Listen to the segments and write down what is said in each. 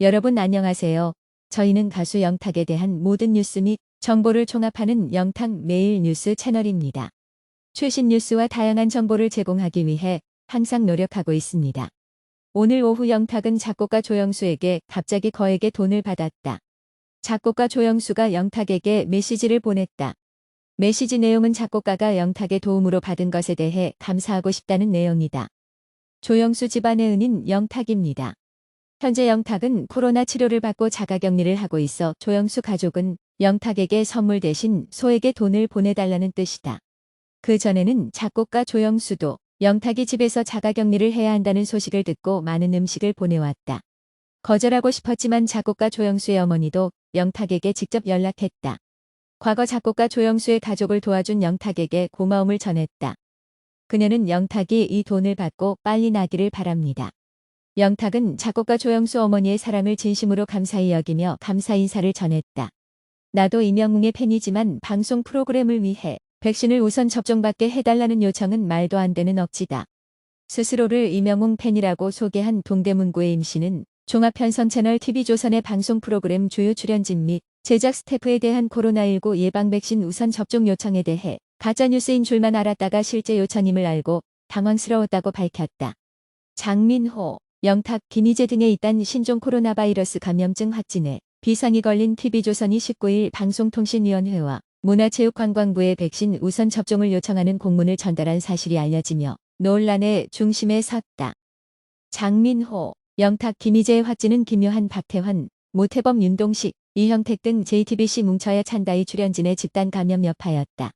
여러분 안녕하세요. 저희는 가수 영탁에 대한 모든 뉴스 및 정보를 종합하는 영탁 매일 뉴스 채널입니다. 최신 뉴스와 다양한 정보를 제공하기 위해 항상 노력하고 있습니다. 오늘 오후 영탁은 작곡가 조영수에게 갑자기 거액의 돈을 받았다. 작곡가 조영수가 영탁에게 메시지를 보냈다. 메시지 내용은 작곡가가 영탁의 도움으로 받은 것에 대해 감사하고 싶다는 내용이다. 조영수 집안의 은인 영탁입니다. 현재 영탁은 코로나 치료를 받고 자가격리를 하고 있어 조영수 가족은 영탁에게 선물 대신 소에게 돈을 보내달라는 뜻이다. 그 전에는 작곡가 조영수도 영탁이 집에서 자가격리를 해야 한다는 소식을 듣고 많은 음식을 보내왔다. 거절하고 싶었지만 작곡가 조영수의 어머니도 영탁에게 직접 연락했다. 과거 작곡가 조영수의 가족을 도와준 영탁에게 고마움을 전했다. 그녀는 영탁이 이 돈을 받고 빨리 나기를 바랍니다. 영탁은 작곡가 조영수 어머니의 사랑을 진심으로 감사히 여기며 감사 인사를 전했다. 나도 이명웅의 팬이지만 방송 프로그램을 위해 백신을 우선 접종받게 해달라는 요청은 말도 안 되는 억지다. 스스로를 이명웅 팬이라고 소개한 동대문구의 임씨는 종합편성 채널 TV조선의 방송 프로그램 주요 출연진 및 제작 스태프에 대한 코로나19 예방 백신 우선 접종 요청에 대해 가짜뉴스인 줄만 알았다가 실제 요청임을 알고 당황스러웠다고 밝혔다. 장민호, 영탁, 김희재 등에 있던 신종 코로나 바이러스 감염증 확진에 비상이 걸린 TV조선이 19일 방송통신위원회와 문화체육관광부에 백신 우선 접종을 요청하는 공문을 전달한 사실이 알려지며 논란의 중심에 섰다. 장민호, 영탁, 김희재의 확진은 김요한, 박태환, 모태범, 윤동식, 이형택 등 JTBC 뭉쳐야 찬다의 출연진의 집단 감염 여파였다.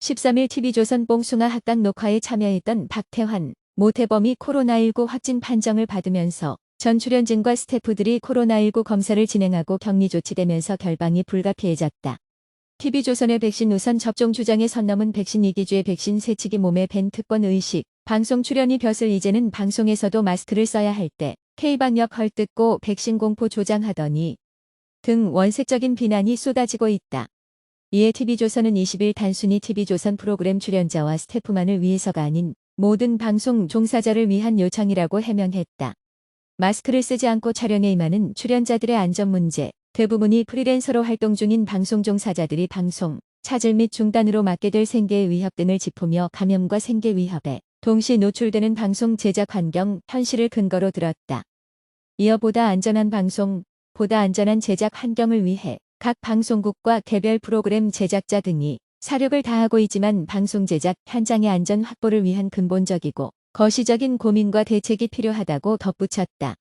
13일 TV조선 뽕숭아 학당 녹화에 참여했던 박태환, 모태범이 코로나19 확진 판정을 받으면서 전 출연진과 스태프들이 코로나19 검사를 진행하고 격리 조치되면서 결방이 불가피해졌다. TV조선의 백신 우선 접종 주장에 선 넘은 백신 이기주의 백신 세치기 몸에 밴 특권 의식, 방송 출연이 벼슬 이제는 방송에서도 마스크를 써야 할 때 K방역 헐뜯고 백신 공포 조장하더니 등 원색적인 비난이 쏟아지고 있다. 이에 TV조선은 20일 단순히 TV조선 프로그램 출연자와 스태프만을 위해서가 아닌 모든 방송 종사자를 위한 요청이라고 해명했다. 마스크를 쓰지 않고 촬영에 임하는 출연자들의 안전 문제, 대부분이 프리랜서로 활동 중인 방송 종사자들이 방송, 차질 및 중단으로 맞게 될 생계의 위협 등을 짚으며 감염과 생계 위협에 동시 노출되는 방송 제작 환경, 현실을 근거로 들었다. 이어 보다 안전한 방송, 보다 안전한 제작 환경을 위해 각 방송국과 개별 프로그램 제작자 등이 사력을 다하고 있지만 방송 제작 현장의 안전 확보를 위한 근본적이고 거시적인 고민과 대책이 필요하다고 덧붙였다.